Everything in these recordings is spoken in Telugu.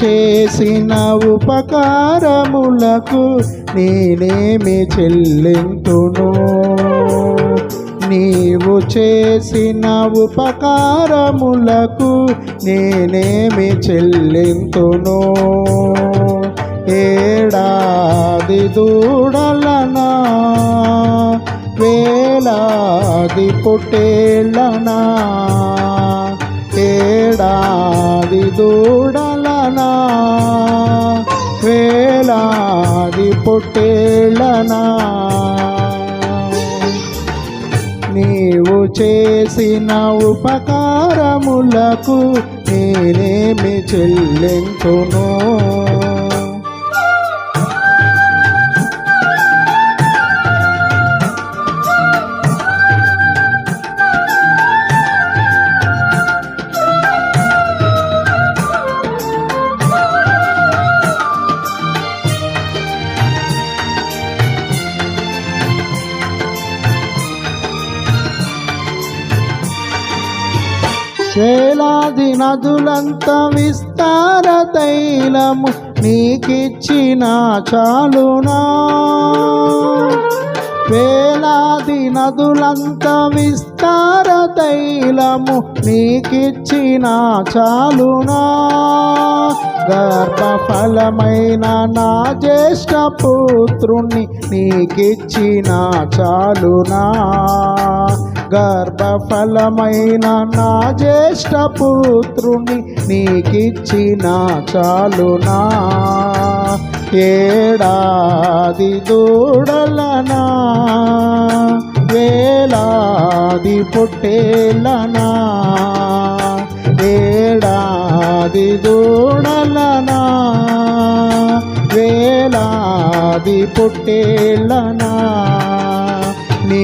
చేసిన ఉపకారములకు నేనేమి చెల్లింతును? నీవు చేసిన ఉపకారములకు నేనేమి చెల్లింతును? ఏడాది దూడలనా వేలాది పుట్టేళ్ళనా ఏడాది దూడ పుట్టేళ్ళనా? నీవు చేసిన ఉపకారములకు నేనేమి చెల్లించును? వేలాది నదులంత విస్తార తైలము నీకిచ్చిన చాలునా? వేలాది నదులంత విస్తార తైలము నీకిచ్చిన చాలునా? గర్భఫలమైన నా జ్యేష్ఠ పుత్రుణ్ణి నీకిచ్చిన చాలునా? గర్భఫలమైన నా జ్యేష్ఠ పుత్రుని నీకిచ్చిన చాలునా. ఏడాది దూడలనా వేలాది పొట్టేలనా ఏడాది దూడలనా వేలాది పొట్టేలనా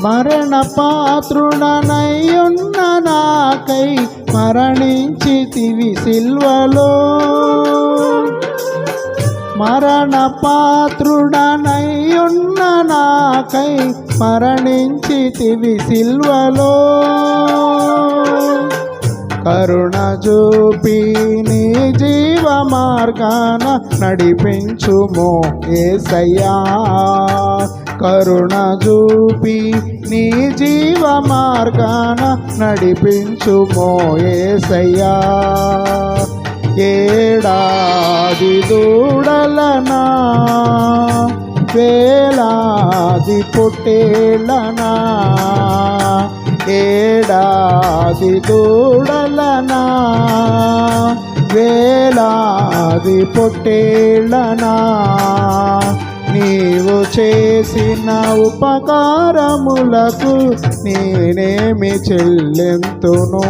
మరణ పాత్రుడనయ్యున్న నాకై మరణించితివి సిల్వలో. మరణ పాత్రుడనయ్యున్న నాకై మరణించితివి సిల్వలో. కరుణ చూపి నీ జీవ మార్గాన నడిపించుము ఏసయ్యా. కరుణ చూపి నీ జీవ మార్గాన నడిపించుమో ఏసయ్యా. ఏడాది దూడలనా వేలాది పుట్టేలనా ఏడాది దూడలనా వేలాది పొట్టేళ్ళనా నీవు చేసిన ఉపకారములకు నేనేమి చెల్లెంతును?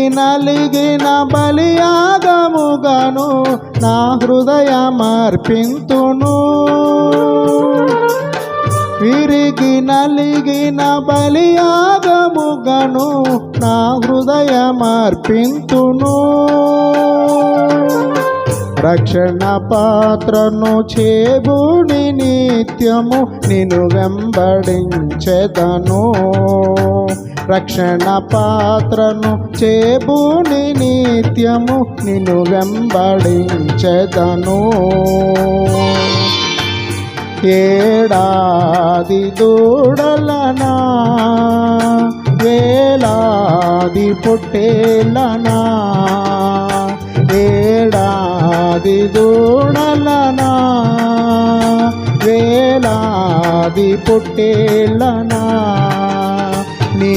విరిగి నలిగిన బలియాగముగను నా హృదయమర్పింతును. విరిగి నలిగిన బలియాగముగను నా హృదయమర్పింతును. రక్షణ పాత్రను చేబుని నిత్యము నిన్ను వెంబడించెదను. రక్షణ పాత్రను చేబూని నిత్యము నిన్ను వెంబడించెదను. ఏడాది దూడలనా వేలాది పొట్టేలనా ఏడాది దూడలనా వేలాది పుట్టేలనా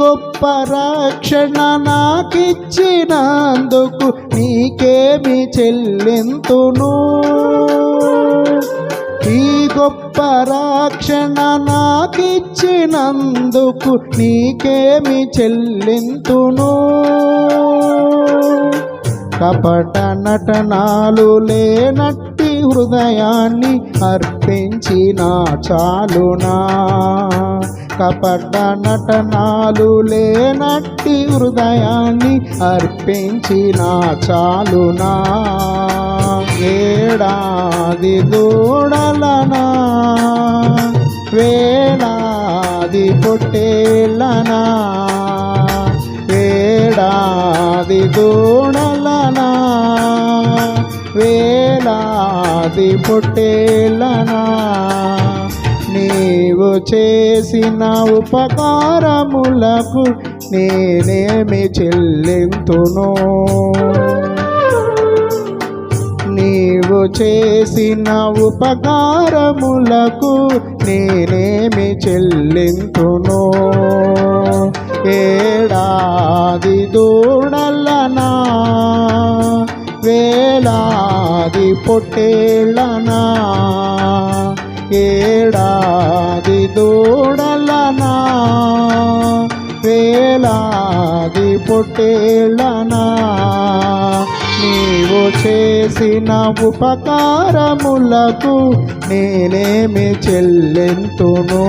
గొప్ప రక్షణ నాకిచ్చినందుకు నీకేమి చెల్లింతును? ఈ గొప్ప రక్షణ నాకిచ్చినందుకు నీకేమి చెల్లింతును? కపట నటనాలు లేనట్టి హృదయాన్ని అర్పించిన చాలునా? కపట నటనాలు లేనట్టి హృదయాన్ని అర్పించిన చాలునా. ఏడాది దూడలనా. వేలాది పొట్టేళ్ళనా. వేడాది దూడలనా. వేలాది పొట్టేళ్ళనా. చేసిన ఉపకారములకు నేనేమి చెల్లింతును? నీవు చేసిన ఉపకారములకు నేనేమి చెల్లింతును? ఏడాది దూడలనా వేలాది పొట్టేళ్ళనా ఏడాది దూడలనా వేలాది పొట్టేళ్ళనా నీవు చేసిన ఉపకారములకు నేనేమి చెల్లెంతును?